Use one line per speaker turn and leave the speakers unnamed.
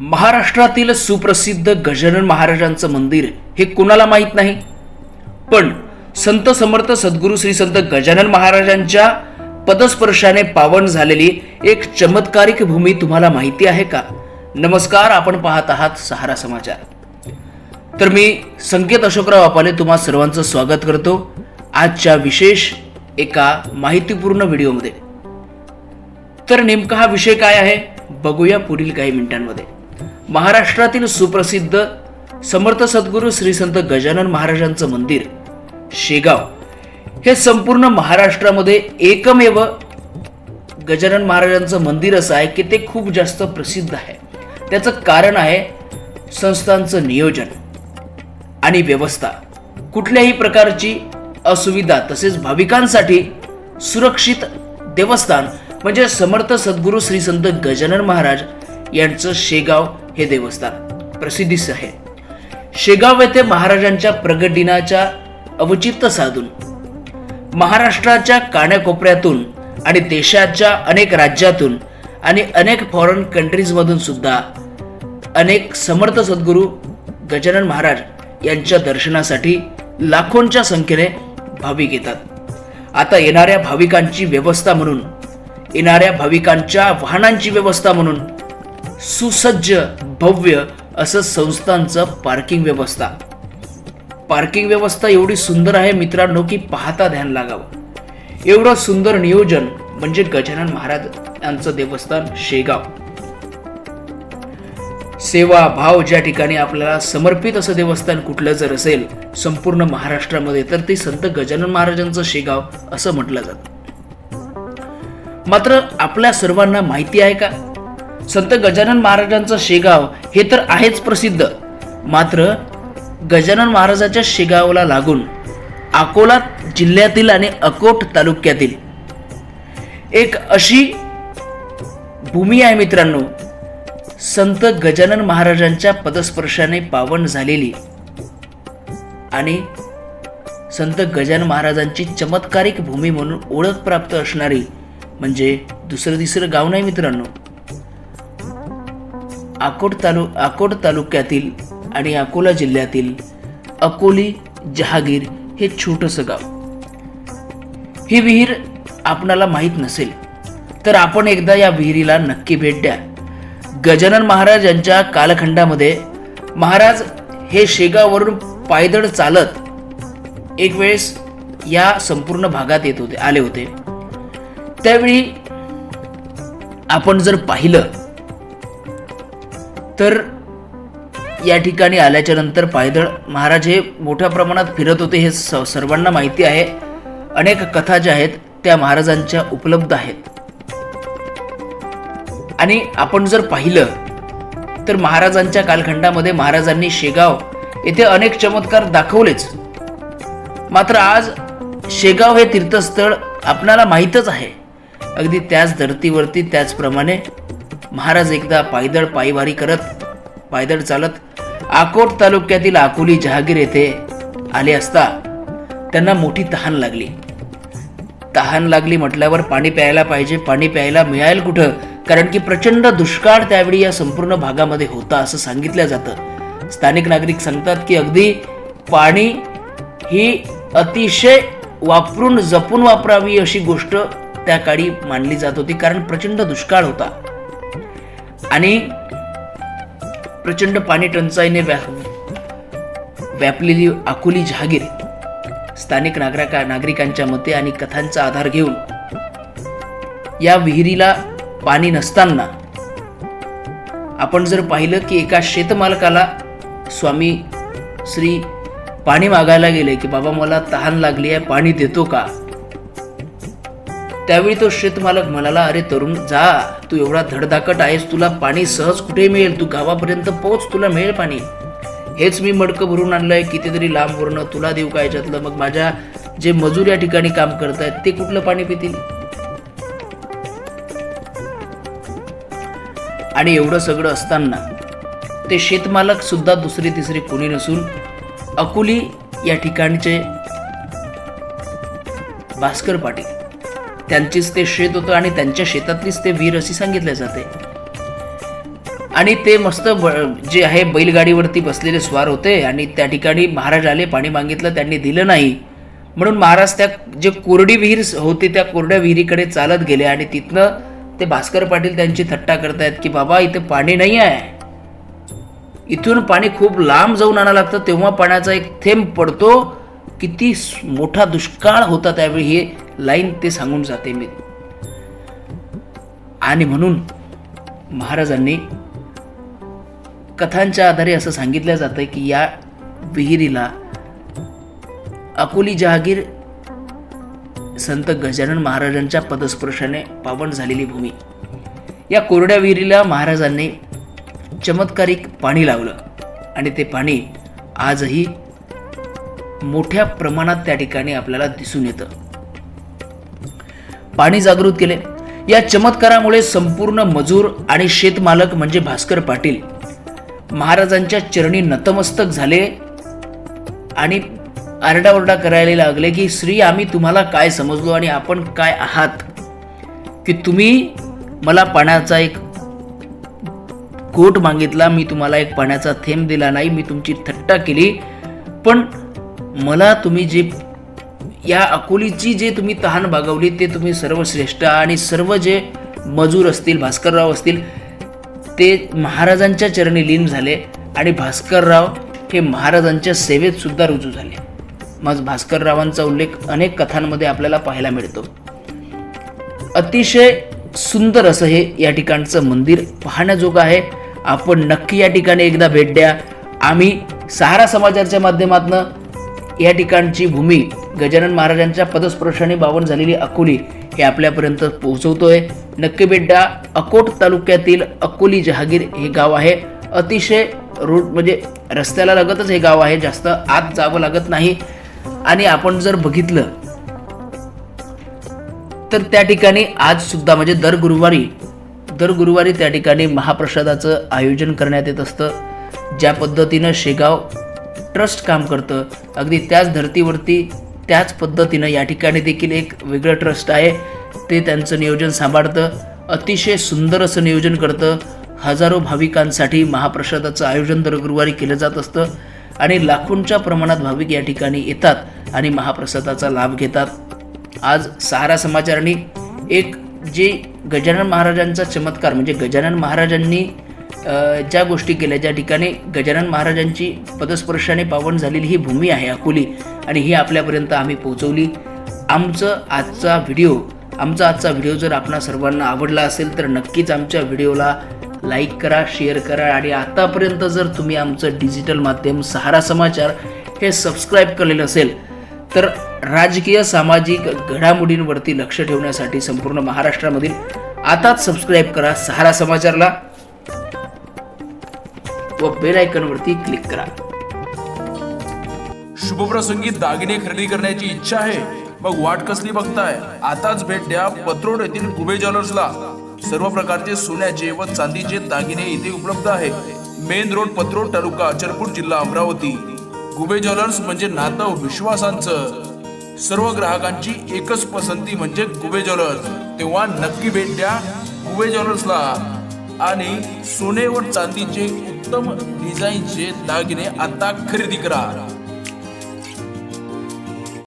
महाराष्ट्रातील सुप्रसिद्ध गजानन महाराजांचं मंदिर हे कुणाला माहीत नाही? पण संत समर्थ सद्गुरू श्री संत गजानन महाराजांच्या पदस्पर्शाने पावन झालेली एक चमत्कारिक भूमी तुम्हाला माहिती आहे का? नमस्कार आपण पाहत आहात सहारा समाचार. तर मी संकेत अशोकराव आपाले तुम्हा सर्वांचं स्वागत करतो आजच्या विशेष एका माहितीपूर्ण व्हिडिओमध्ये. तर नेमका हा विषय काय आहे? बघूया पुढील काही मिनिटांमध्ये. महाराष्ट्रातील सुप्रसिद्ध समर्थ सद्गुरू श्री संत गजानन महाराजांचं मंदिर शेगाव. हे संपूर्ण महाराष्ट्रामध्ये एकमेव गजानन महाराजांचं मंदिर असं आहे की ते खूप जास्त प्रसिद्ध आहे. त्याचं कारण आहे संस्थांचं नियोजन आणि व्यवस्था. कुठल्याही प्रकारची असुविधा तसेच भाविकांसाठी सुरक्षित देवस्थान म्हणजे समर्थ सद्गुरू श्री संत गजानन महाराज यांचं शेगाव हे देवस्थान प्रसिद्धीस आहे. शेगाव येथे महाराजांच्या प्रगट दिनाच्या अवचित्त साधून महाराष्ट्राच्या कानाकोपऱ्यातून आणि देशाच्या अनेक राज्यातून आणि अनेक फॉरेन कंट्रीजमधून सुद्धा अनेक समर्थ सद्गुरू गजानन महाराज यांच्या दर्शनासाठी लाखोंच्या संख्येने भाविक येतात. आता येणाऱ्या भाविकांची व्यवस्था म्हणून येणाऱ्या भाविकांच्या वाहनांची व्यवस्था म्हणून सुसज्ज भव्य असं संस्थांचं पार्किंग व्यवस्था. पार्किंग व्यवस्था एवढी सुंदर आहे मित्रांनो की पाहता ध्यान लागावं. एवढं सुंदर नियोजन म्हणजे गजानन महाराज यांचं देवस्थान शेगाव. सेवा भाव ज्या ठिकाणी आपल्याला समर्पित असं देवस्थान कुठलं जर असेल संपूर्ण महाराष्ट्रामध्ये तर ते संत गजानन महाराजांचं शेगाव असं म्हटलं जातं. मात्र आपल्या सर्वांना माहिती आहे का? संत गजानन महाराजांचं शेगाव हे तर आहेच प्रसिद्ध. मात्र गजानन महाराजाच्या शेगावला लागून अकोला जिल्ह्यातील आणि अकोट तालुक्यातील एक अशी भूमी आहे मित्रांनो संत गजानन महाराजांच्या पदस्पर्शाने पावन झालेली आणि संत गजानन महाराजांची चमत्कारिक भूमी म्हणून ओळख प्राप्त असणारी म्हणजे दुसरं तिसरं गाव नाही मित्रांनो. अकोट तालु अकोट तालुक्यातील आणि अकोला जिल्ह्यातील अकोली जहागीर हे छोटंसं गाव. ही विहीर आपणाला माहीत नसेल तर आपण एकदा या विहिरीला नक्की भेट द्या. गजानन महाराज यांच्या कालखंडामध्ये महाराज हे शेगावरून पायदळ चालत एक वेळेस या संपूर्ण भागात येत होते आले होते. त्यावेळी आपण जर पाहिलं तर या ठिकाणी आल्याच्यानंतर पायदळ महाराज हे मोठ्या प्रमाणात फिरत होते हे स- सर्वांना माहिती आहे. अनेक कथा ज्या आहेत त्या महाराजांच्या उपलब्ध आहेत. आणि आपण जर पाहिलं तर महाराजांच्या कालखंडामध्ये महाराजांनी शेगाव येथे अनेक चमत्कार दाखवलेच. मात्र आज शेगाव हे तीर्थस्थळ आपणाला माहीतच आहे. अगदी त्याच धर्तीवरती त्याचप्रमाणे महाराज एकदा पायदळ पायवारी करत पायदळ चालत अकोट तालुक्यातील अकोली जहागीर येथे आले असता त्यांना मोठी तहान लागली. तहान लागली म्हटल्यावर पाणी प्यायला पाहिजे पाणी प्यायला मिळेल कुठं? कारण की प्रचंड दुष्काळ त्यावेळी या संपूर्ण भागामध्ये होता असं सांगितलं जातं. स्थानिक नागरिक सांगतात की अगदी पाणी ही अतिशय वापरून जपून वापरावी अशी गोष्ट त्या काळी मानली जात होती कारण प्रचंड दुष्काळ होता. आणि प्रचंड पाणी टंचाईने व्या व्यापलेली अकोली जहागीर स्थानिक नागरिका नागरिकांच्या मते आणि कथांचा आधार घेऊन या विहिरीला पाणी नसताना आपण जर पाहिलं की एका शेतमालकाला स्वामी श्री पाणी मागायला गेले की बाबा मला तहान लागली आहे पाणी देतो का? त्यावेळी तो शेतमालक म्हणाला अरे तरुण जा. तू एवढा धडधाकट आहेस तुला पाणी सहज कुठे मिळेल? तू गावापर्यंत पोहोच तुला मिळेल पाणी. हेच मी मडकं भरून आणलंय कितीतरी लांबवरनं तुला देऊ का याच्यातलं? मग माझ्या जे मजूर या ठिकाणी काम करतायत ते कुठलं पाणी पितील? आणि एवढं सगळं असताना ते शेतमालक सुद्धा दुसरी तिसरी कोणी नसून अकोली या ठिकाणचे भास्कर पाटील त्यांचीच ते शेत होतं आणि त्यांच्या शेतातलीच ते वीर अशी सांगितले जाते. आणि ते मस्त ब जे आहे बैलगाडीवरती बसलेले स्वार होते आणि त्या ठिकाणी महाराज आले पाणी मागितलं त्यांनी दिलं नाही. म्हणून महाराज त्या जे कोरडी विहीर होती त्या कोरड्या विहिरीकडे चालत गेले आणि तिथनं ते भास्कर पाटील त्यांची थट्टा करतायत की बाबा इथे पाणी नाही आहे. इथून पाणी खूप लांब जाऊन आणावं लागतं तेव्हा पाण्याचा एक थेंब पडतो. किती मोठा दुष्काळ होता त्यावेळी हे. लाईन ते सांगून जाते मी. आणि म्हणून महाराजांनी कथांच्या आधारे असं सांगितलं जातं की या विहिरीला अकोली जहागीर संत गजानन महाराजांच्या पदस्पर्शाने पावन झालेली भूमी. या कोरड्या विहिरीला महाराजांनी चमत्कारिक पाणी लावलं आणि ते पाणी आजही मोठ्या प्रमाणात त्या ठिकाणी आपल्याला दिसून येतं. पाणी जागृत केले या चमत्कारामुळे संपूर्ण मजूर आणि शेतमालक म्हणजे भास्कर पाटील महाराजांच्या चरणी नतमस्तक झाले आणि आरडाओरडा करायला लागले की श्री आम्ही तुम्हाला काय समजलो आणि आपण काय आहात? की तुम्ही मला पाण्याचा एक कोट मागितला मी तुम्हाला एक पाण्याचा थेंब दिला नाही मी तुमची थट्टा केली पण मला तुम्ही जे या अकोलीची जे तुम्ही तहान भागवली ते तुम्ही सर्वश्रेष्ठ आणि सर्व जे मजूर असतील भास्करराव असतील ते महाराजांच्या चरणी लीन झाले आणि भास्करराव हे महाराजांच्या सेवेत सुद्धा रुजू झाले. मग भास्कररावांचा उल्लेख अनेक कथांमध्ये आपल्याला पाहायला मिळतो. अतिशय सुंदर असं हे या ठिकाणचं मंदिर पाहण्याजोगं आहे. आपण नक्की या ठिकाणी एकदा भेट द्या. आम्ही सहारा समाजाच्या माध्यमातून या ठिकाणची भूमी गजानन महाराजांच्या पदस्पर्शाने बावन झालेली अकोली हे आपल्यापर्यंत पोहोचवतोय. नक्की बेड्डा अकोट तालुक्यातील अकोली जहागीर हे गाव आहे. अतिशय रोड म्हणजे रस्त्याला लगतच हे गाव आहे. जास्त आत जावं लागत नाही. आणि आपण जर बघितलं तर त्या ठिकाणी आज सुद्धा म्हणजे दर गुरुवारी दर गुरुवारी त्या ठिकाणी महाप्रसादाचं आयोजन करण्यात येत असतं. ज्या पद्धतीनं शेगाव ट्रस्ट काम करतं. अगदी त्याच धर्तीवरती त्याच पद्धतीनं या ठिकाणी देखील एक वेगळं ट्रस्ट आहे. ते त्यांचं नियोजन सांभाळतं. अतिशय सुंदर असं नियोजन करतं. हजारो भाविकांसाठी महाप्रसादाचं आयोजन दर गुरुवारी केलं जात असतं आणि लाखोंच्या प्रमाणात भाविक या ठिकाणी येतात आणि महाप्रसादाचा लाभ घेतात. आज सहारा समाचारांनी एक जे गजानन महाराजांचा चमत्कार म्हणजे गजानन महाराजांनी ज्या गोष्टी केल्या ज्या ठिकाणी गजानन महाराजांची पदस्पर्शाने पावन झालेली ही भूमी आहे अकोली आणि ही आपल्यापर्यंत आम्ही पोहोचवली. आमचं आजचा व्हिडिओ आमचा आजचा व्हिडिओ जर आपणा सर्वांना आवडला असेल तर नक्कीच आमच्या व्हिडिओला लाईक करा शेअर करा आणि आतापर्यंत जर तुम्ही आमचं डिजिटल माध्यम सहारा समाचार हे सबस्क्राईब केलेलं असेल तर राजकीय सामाजिक घडामोडींवरती लक्ष ठेवण्यासाठी संपूर्ण महाराष्ट्रामधील आताच सबस्क्राईब करा सहारा समाचारला. व बेल आयकॉनवरती क्लिक करा.
शुभप्रसंगी दागिने खरेदी करण्याची इच्छा आहे. मग वाट कसली बघताय? आताच भेट द्या पत्रोड येथील कुबे ज्वेलर्सला. सर्व प्रकारचे सोन्याचे व चांदीचे दागिने इथे उपलब्ध आहे. मेन रोड पत्रोड तालुका अचलपूर जिल्हा अमरावती. कुबे ज्वेलर्स म्हणजे नातं विश्वासांचं. सर्व ग्राहकांची एकच पसंती म्हणजे कुबे ज्वेलर्स. तेव्हा नक्की भेट द्या कुबे ज्वेलर्सला. आणि सोने व चांदीचे उत्तम डिझाईनचे दागिने आता खरेदी करा.